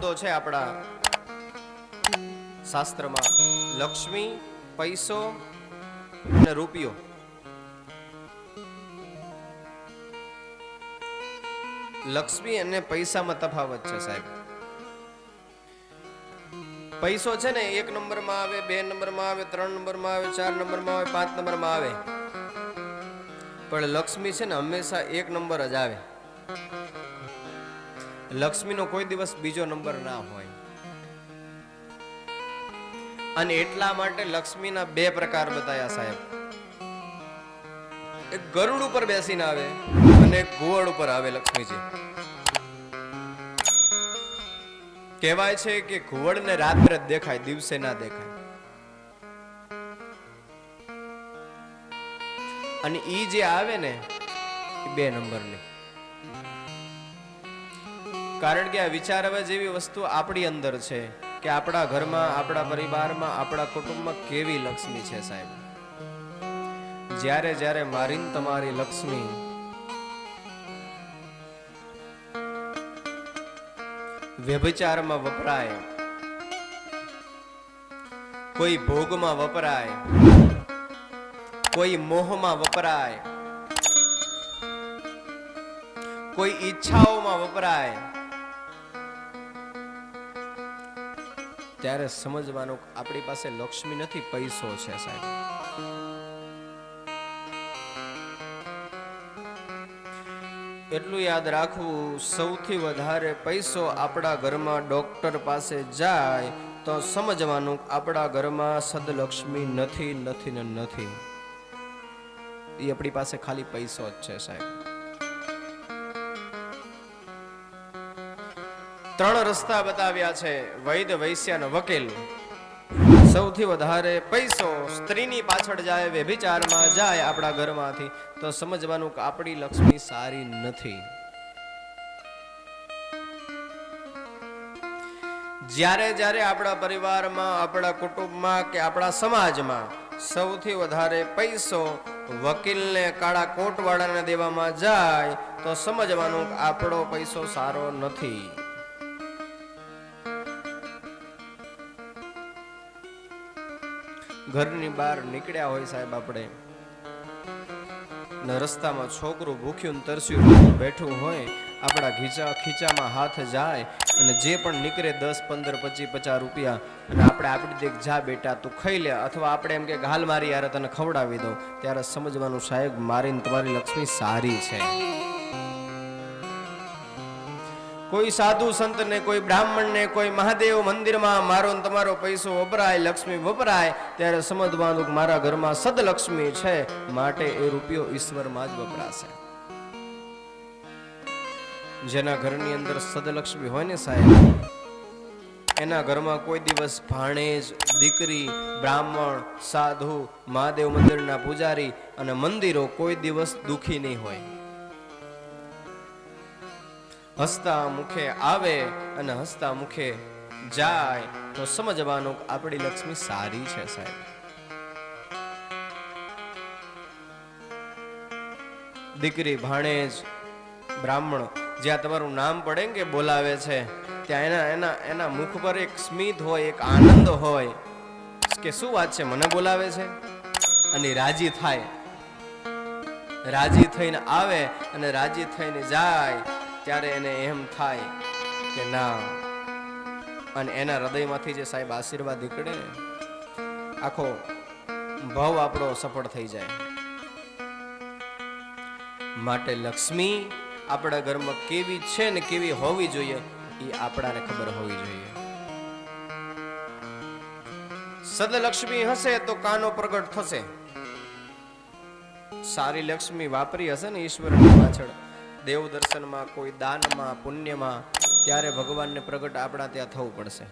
શબ્દો છે આપણા શાસ્ત્રમાં. લક્ષ્મી, પૈસો અને રૂપિયો. લક્ષ્મી અને પૈસામાં તફાવત છે સાહેબ. પૈસો છે ને એક નંબરમાં આવે, બે નંબરમાં આવે, ત્રણ નંબરમાં આવે, ચાર નંબરમાં આવે, પાંચ નંબરમાં આવે. પણ લક્ષ્મી છે ને હંમેશા એક નંબર જ આવે. લક્ષ્મીનો કોઈ દિવસ બીજો નંબર ના હોય. અને એટલા માટે લક્ષ્મીના બે પ્રકાર બતાયા સાહેબ. એક ગરુડ ઉપર બેસીને આવે અને ઘુવડ ઉપર આવે લક્ષ્મીજી. કહેવાય છે કે ઘુવડને રાત્રે જ દેખાય, દિવસે ના દેખાય. અને ઈ જે આવે ને બે નંબરની. કારણ કે આ વિચારવા જેવી વસ્તુ આપણી અંદર છે કે આપણા ઘરમાં, આપણા પરિવારમાં, આપણા કુટુંબમાં કેવી લક્ષ્મી છે સાહેબ? જ્યારે જ્યારે મારી ને તમારી લક્ષ્મી. વ્યભિચારમાં વપરાય. કોઈ ભોગમાં વપરાય. કોઈ મોહમાં વપરાય. કોઈ ઈચ્છાઓમાં વપરાય. ત્યારે સમજવાનું આપણી પાસે લક્ષ્મી નથી, પૈસો છે સાહેબ. એટલું યાદ રાખવું, સૌથી વધારે પૈસો આપણા ઘરમાં ડોક્ટર પાસે જાય, તો સમજવાનું આપણા ઘરમાં સદલક્ષ્મી નથી નથી ને નથી. એ આપણી પાસે ખાલી પૈસો જ છે સાહેબ. ત્રણ રસ્તા બતાવ્યા છે વૈદ વૈશ્ય અને વકીલ. સૌથી વધારે પૈસો સ્ત્રીની પાછળ જાય, વ્યભિચારમાં જાય આપણા ઘરમાંથી, તો સમજવાનું કે આપણી લક્ષ્મી સારી નથી. જ્યારે જ્યારે આપણા પરિવારમાં, આપણા કુટુંબમાં કે આપણા સમાજમાં સૌથી વધારે પૈસો વકીલને કાળા કોટવાળાને દેવામાં જાય, તો સમજવાનું આપણો પૈસો સારો નથી. ઘરની બહાર નીકળ્યા હોય સાહેબ આપણે. ને રસ્તામાં છોકરું ભૂખ્યું ને તરસ્યું બેઠું હોય, આપણા ખીચા ખીચામાં હાથ જાય અને જે પણ નીકળે દસ, પંદર, પચીસ, પચાસ રૂપિયા અને આપણે આપણી દેખ જા બેટા તું ખાઈ લે અથવા આપણે એમ કે ગાલ મારી યાર તને ખવડાવી દઉં, ત્યારે સમજવાનું સાહેબ મારીને તમારી લક્ષ્મી સારી છે. કોઈ સાધુ સંતને કોઈ બ્રાહ્મણને કોઈ મહાદેવ મંદિરમાં મારો તમારો પૈસો વપરાય, લક્ષ્મી વપરાય, ત્યારે સમજવાનું મારા ઘરમાં સદલક્ષ્મી છે, માટે એ રૂપિયો ઈશ્વરમાં જ વપરાશે. જેના ઘરની અંદર સદલક્ષ્મી હોય ને સાહેબ, એના ઘરમાં કોઈ દિવસ ભાણેજ દીકરી, બ્રાહ્મણ, સાધુ, મહાદેવ મંદિરના પૂજારી અને મંદિરો કોઈ દિવસ દુઃખી નહીં હોય. હસતા મુખે આવે અને હસતા મુખે જાય, તો સમજવાનું આપણી લક્ષ્મી સારી છે સાહેબ. દીકરી ભાણેજ બ્રાહ્મણ જ્યાં તમારું નામ પડે કે બોલાવે છે, ત્યાં એના એના એના મુખ પર એક સ્મિત હોય, એક આનંદ હોય, કે શું વાત છે, મને બોલાવે છે? અને રાજી થાય. રાજી થઈને આવે અને રાજી થઈને જાય. ત્યારે એને એમ થાય કે ના. અને એના હૃદયમાંથી જે સાહેબ આશીર્વાદ નીકળે ને આખો ભાવ આપણો સફળ થઈ જાય. માટે લક્ષ્મી આપણા ઘરમાં કેવી છે ને કેવી હોવી જોઈએ એ આપણાને ખબર હોવી જોઈએ. સદલક્ષ્મી હશે તો કાનો પ્રગટ થશે. સારી લક્ષ્મી વાપરી હશે ને ઈશ્વરની પાછળ. દેવ દર્શનમાં કોઈ દાનમાં પુણ્યમાં ત્યારે ભગવાનને પ્રગટ આપણા ત્યાં થવું પડશે.